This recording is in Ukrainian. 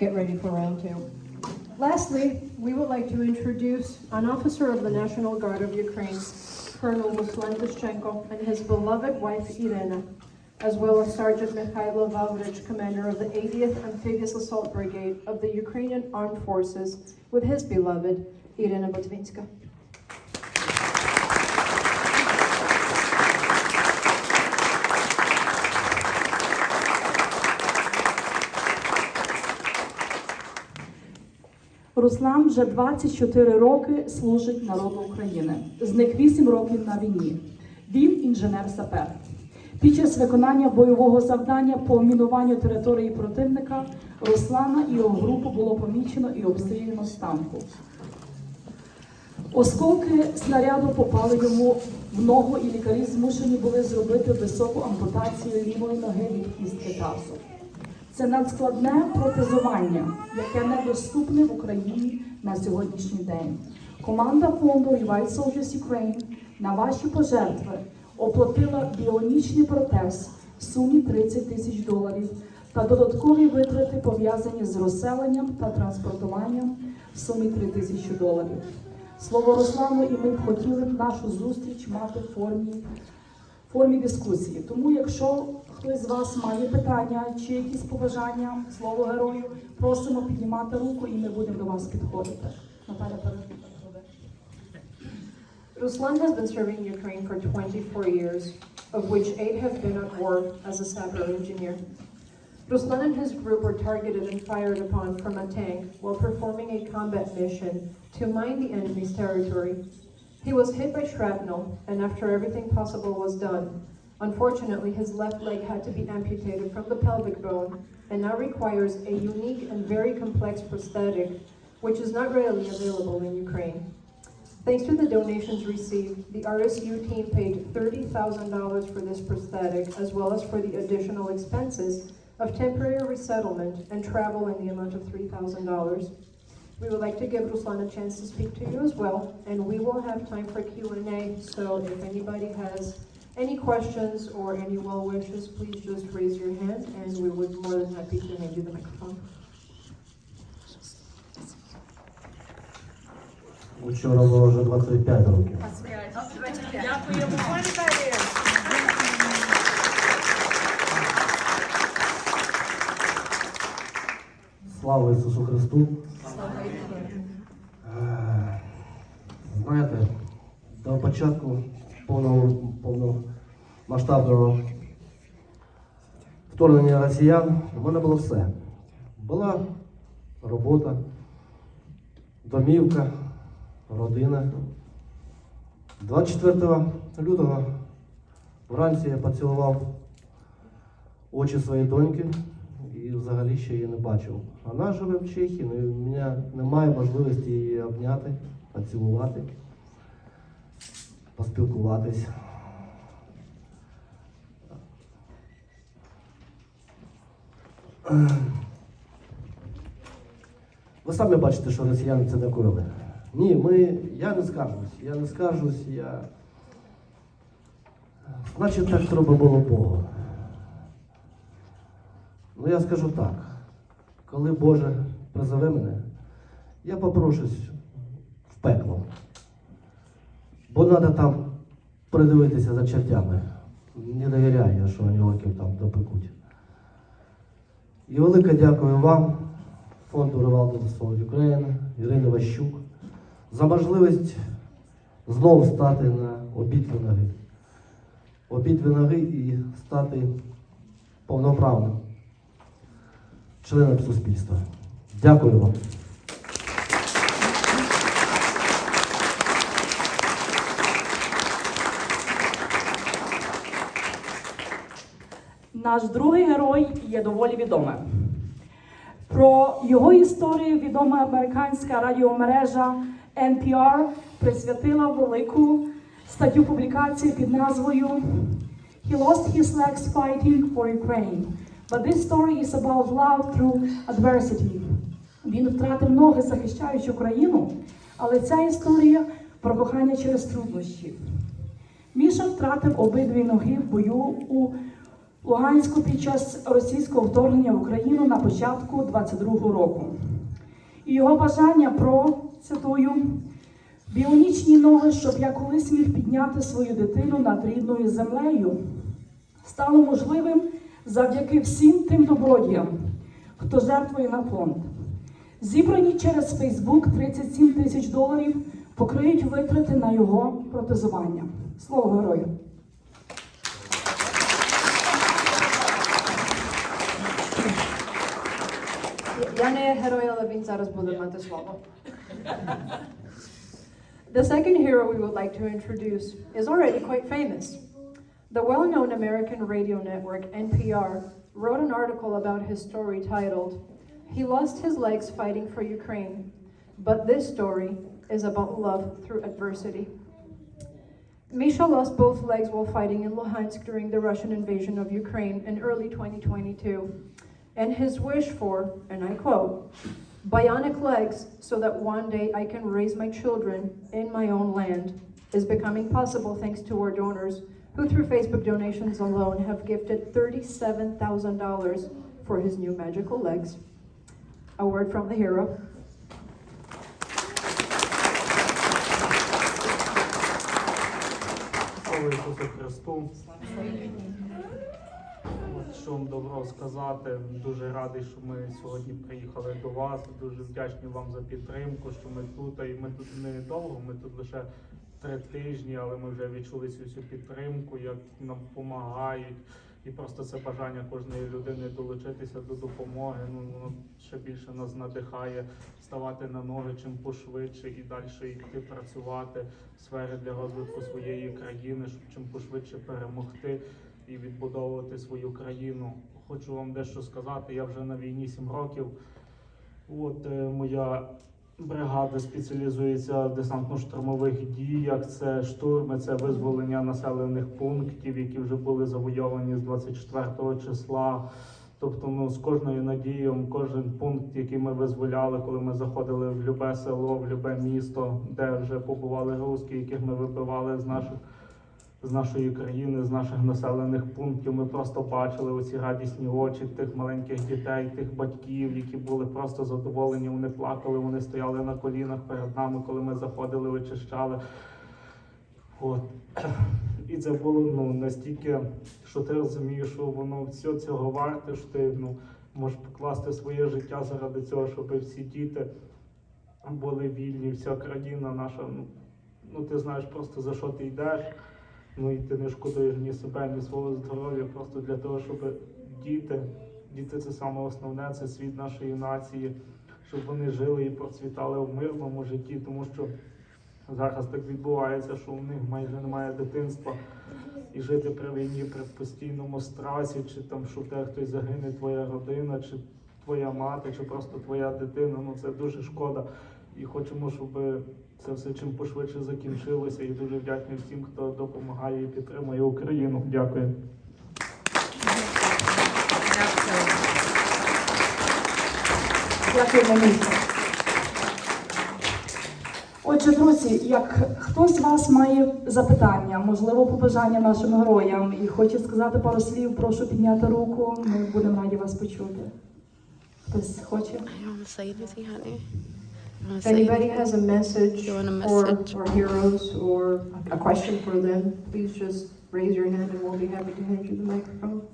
Get ready for round two. Lastly, we would like to introduce an officer of the National Guard of Ukraine, Colonel Ruslan Dushchenko, and his beloved wife Irina, as well as Sergeant Mikhailo Vavrich, commander of the 80th Amphibious Assault Brigade of the Ukrainian Armed Forces, with his beloved Irina Botvinska. Руслан вже 24 роки служить народу України. З них 8 років на війні. Він інженер-сапер. Під час виконання бойового завдання по мінуванню території противника Руслана і його групу було помічено і обстріляно з танку. Осколки снаряду попали йому в ногу, і лікарі змушені були зробити високу ампутацію лівої ноги від кістки тазу. Це надскладне протезування, яке недоступне в Україні на сьогоднішній день. Команда фонду Revive Soldiers Ukraine на ваші пожертви оплатила біонічний протез в сумі 30 тисяч доларів та додаткові витрати пов'язані з розселенням та транспортуванням в сумі 3 тисячі доларів. Слово Руслану, і ми б хотіли б нашу зустріч мати в формі формі дискусії. Тому, якщо хтось з вас має питання чи якісь побажання, слово герою, просимо піднімати руку і ми будемо до вас підходити. Наталя перед. Ruslan has been serving Ukraine for 24 years, of which eight have been at war as a sapper engineer. Ruslan and his group were targeted and fired upon from a tank while performing a combat mission to mine the enemy's territory. He was hit by shrapnel, and after everything possible was done, unfortunately his left leg had to be amputated from the pelvic bone and now requires a unique and very complex prosthetic, which is not readily available in Ukraine. Thanks to the donations received, the RSU team paid $30,000 for this prosthetic, as well as for the additional expenses of temporary resettlement and travel in the amount of $3,000. We would like to give Ruslan a chance to speak to you as well, and we will have time for Q&A, so if anybody has any questions or any well wishes, please just raise your hand, and we would be more than happy to hand you the microphone. Вчора було вже 25 років. Дякуємо. Слава Ісусу Христу! Знаєте, до початку повного, повномасштабного вторгнення росіян у мене було все. Була робота, домівка, родина. 24 лютого вранці я поцілував очі своєї доньки і взагалі ще її не бачив. Вона живе в Чехії, ну, і в мене немає можливості її обняти, поцілувати, поспілкуватись. Ви самі бачите, що росіяни це не курили. Ні, ми, я не скаржусь, я не скаржусь, я. Значить, так треба було Богу. Ну я скажу так, коли Боже призове мене, я попрошусь пекло. Бо треба там придивитися за чертями. Не довіряю я, що анілоків там допекуть. І велике дякую вам, фонду Ревалди Слава України, Ірині Ващук, за можливість знову стати на обидві ноги. Обидві ноги і стати повноправним членом суспільства. Дякую вам. Наш другий герой є доволі відомим. Про його історію відома американська радіомережа NPR присвятила велику статтю публікації під назвою He lost his legs fighting for Ukraine. But this story is about love through adversity. Він втратив ноги, захищаючи Україну, але ця історія про кохання через труднощі. Міша втратив обидві ноги в бою у Луганську під час російського вторгнення в Україну на початку 22-го року. І його бажання про цитую біонічні ноги, щоб я колись міг підняти свою дитину над рідною землею, стало можливим завдяки всім тим добродіям, хто жертвує на фонд. Зібрані через Фейсбук 37 тисяч доларів покриють витрати на його протезування. Слово герою! Я не герой, але він зараз буде мати слово. The second hero we would like to introduce is already quite famous. The well-known American radio network NPR wrote an article about his story titled, He Lost His Legs Fighting for Ukraine, but this story is about love through adversity. Misha lost both legs while fighting in Luhansk during the Russian invasion of Ukraine in early 2022. And his wish for, and I quote, bionic legs so that one day I can raise my children in my own land is becoming possible thanks to our donors who, through Facebook donations alone, have gifted $37,000 for his new magical legs. A word from the hero. Слава Ісусу Христу. Що вам добро сказати. Дуже радий, що ми сьогодні приїхали до вас. Дуже вдячні вам за підтримку, що ми тут. І ми тут не довго, ми тут лише три тижні, але ми вже відчули цю всю підтримку, як нам допомагають. І просто це бажання кожної людини долучитися до допомоги. Ну воно ще більше нас надихає ставати на ноги чим пошвидше і далі йти працювати в сфері для розвитку своєї країни, щоб чим пошвидше перемогти і відбудовувати свою країну. Хочу вам дещо сказати. Я вже на війні 7 років. От е, моя бригада спеціалізується в десантно-штурмових діях. Це штурми, це визволення населених пунктів, які вже були завойовані з 24 числа. Тобто, ну з кожною надією, кожен пункт, який ми визволяли, коли ми заходили в любе село, в любе місто, де вже побували русські, яких ми вибивали з наших з нашої країни, з наших населених пунктів. Ми просто бачили оці радісні очі тих маленьких дітей, тих батьків, які були просто задоволені. Вони плакали, вони стояли на колінах перед нами, коли ми заходили, очищали. От. І це було ну, настільки, що ти розумієш, що воно все цього варте, що ти ну, можеш покласти своє життя заради цього, щоб всі діти були вільні, вся країна наша. Ну, ну ти знаєш просто за що ти йдеш. Ну і ти не шкодуєш ні себе, ні свого здоров'я, просто для того, щоб діти, діти це саме основне, це світ нашої нації, щоб вони жили і процвітали в мирному житті, тому що зараз так відбувається, що у них майже немає дитинства. І жити при війні при постійному страсі, чи там, що в хтось загине, твоя родина, чи твоя мати, чи просто твоя дитина. Ну це дуже шкода. І хочемо, щоб це все чим пошвидше закінчилося. І дуже вдячний всім, хто допомагає і підтримує Україну. Дякую. Отже, друзі, як хтось з вас має запитання, можливо, побажання нашим героям і хоче сказати пару слів, прошу підняти руку. Ми будемо раді вас почути. Хтось хоче? I don't say anything, honey. If anybody has a message You want a for message? our heroes or a question for them, please just raise your hand and we'll be happy to hand you the microphone.